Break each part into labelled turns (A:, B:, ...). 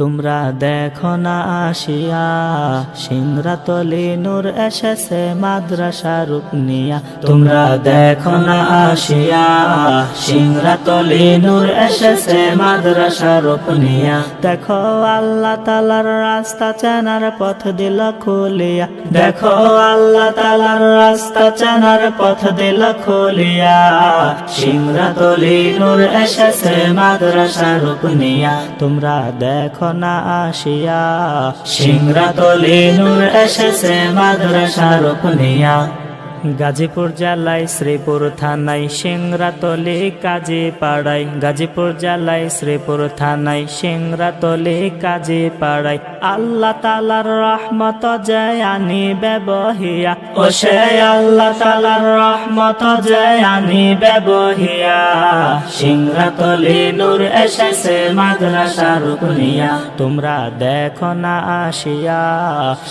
A: তোমরা দেখো না আসিয়া সিংরাতলি নূর এসেছে মাদ্রাসা রূপ নিয়া। তোমরা দেখো না আসিয়া সিংরাতলি নূর এসেছে মাদ্রাসা রূপ নিয়া। দেখো আল্লাহ তালার রাস্তা চেনার পথ দিল খুলিয়া। দেখো আল্লাহ তালার রাস্তা চেনার পথ দিল খুলিয়া। সিংরাতলি নূর এসেছে মাদ্রাসা রূপ নিয়া। তোমরা দেখো না আসিয়া। সিংরাতলি নূর এসেছে মাদ্রাসা রূপ নিয়া। গাজীপুর জেলায় শ্রীপুর থানায় সিংরাতলি কাজে পাড়ায়। গাজীপুর জেলায় শ্রীপুর থানায় সিংরাতলি কাজে পাড়ায়। আল্লাহ তালার রহমত জয় আনি ব্যবহিয়া। ও সে আল্লাহ তালার রহমত জয় আনি ব্যবহিয়া সিংরাতলি নূর এসেছে মাদ্রাসা রুকনিয়া তোমরা দেখো না আসিয়া।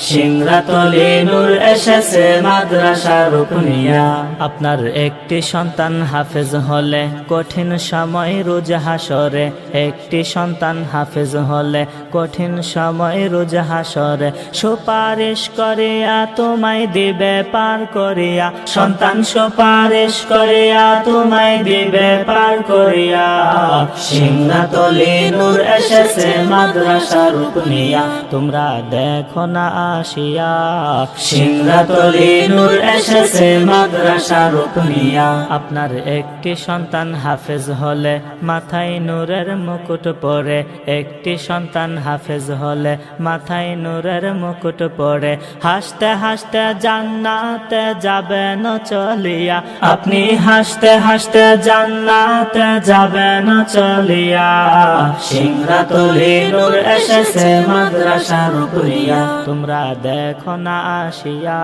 A: সিংরাতলি নূর এসেছে মাদ্রাসা রুকনিয়া আপনার একটি সন্তান হাফেজ হলে কঠিন সময় রোজ হাসরে। একটি সন্তান হাফেজ হলে কঠিন সময় রোজ হাসরে সুপারিশ করিয়া তোমায় দিবে, পার করিয়া। সন্তান সুপারিশ করিয়া তোমায় দিবে, পার করিয়া। সিংহাতলি নূর এসেছে মাদ্রাসা রূপনিয়া তোমরা দেখো না আসিয়া। সিংহাতলি নূর এসেছে মাদ্রাসা রূপনিয়া আপনার একটি সন্তান হাফেজ হলে মাথায় নূরের মুকুট পরে, একটি সন্তান হাফেজ হলে মাথায় নূরের মুকুট পরে হাসতে হাসতে জান্নাতে যাবেন চলিয়া। আপনি হাসতে হাসতে জান্নাতে যাবেন চলিয়া। সিংহাতলি নূর এসেছে মাদ্রাসা রূপনিয়া তোমরা দেখো না আসিয়া।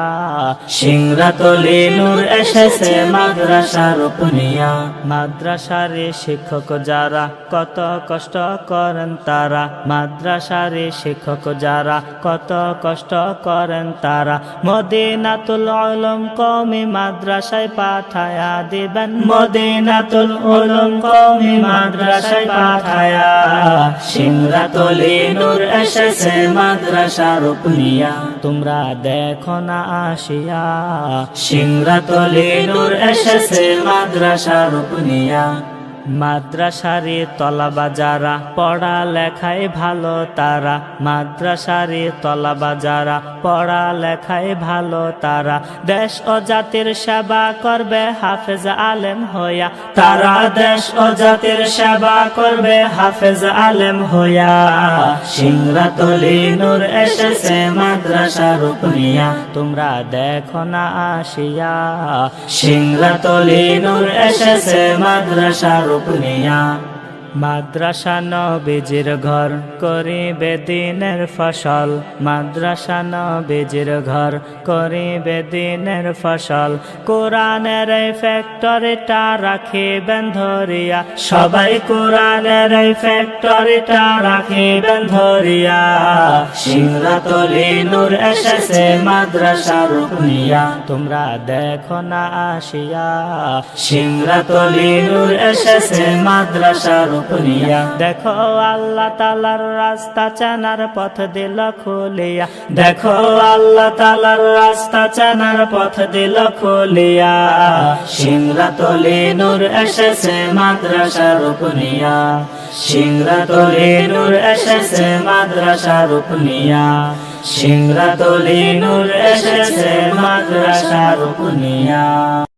A: সিংহাতলি নূর এসেছে মাদ্রাসা রূপনিয়া মাদ্রাসার শিক্ষক যারা কত কষ্ট করেন তারা। মাদ্রাসার শিক্ষক যারা কত কষ্ট করেন তারা মদিনাতুল উলুম কওমি মাদ্রাসায় পাঠায়া দিবেন। মদিনাতুল উলুম কওমি মাদ্রাসায় পাঠায়া। সিংরাতলি নূর এসেছে মাদ্রাসা রূপনিয়া তোমরা দেখো না আসিয়া। সিংরা সিংরাতলি নূর এসেছে মাদ্রাসা রূপনিয়া মাদ্রাসারে তলাবা যারা পড়া লেখায় ভালো তারা। মাদ্রাসারে তলাবা যারা পড়া লেখায় ভালো তারা। দেশ ও জাতির সেবা করবে হাফেজ আলেম হইয়া। তারা দেশ ও জাতির সেবা করবে হাফেজ আলেম হইয়া। সিংরাতলি নূর এসেছে মাদ্রাসা রূপনিয়া তোমরা দেখো না আসিয়া। সিংরাতলি নূর এসেছে মাদ্রাসা রূপনিয়া মাদ্রাসা নবীজির ঘর করিবে দিনের ফসল। মাদ্রাসা নবীজির ঘর করিবে দিনের ফসল। কোরআনের ফ্যাক্টরিটা রাখিবেন ধরিয়া। সবাই কোরআনের ফ্যাক্টরিটা রাখিবেন ধরিয়া। সিংরাতলি নূর এসেছে মাদ্রাসা রুকনিয়া তোমরা দেখো না আসিয়া। সিংরাতলি নূর এসেছে মাদ্রাসা রুকনিয়া দেখো আল্লাহ তালার রাস্তা চানার পথ দিল খুলিয়া। দেখো আল্লাহ তালার রাস্তা চানার পথ দিল খুলিয়া। সিংরাতলি নূর এসেছে মাদ্রাসা রুকনিয়া সিংরাতলি নূর এসেছে মাদ্রাসা রুকনিয়া সিংরাতলি নূর এসেছে মাদ্রাসা রুকনিয়া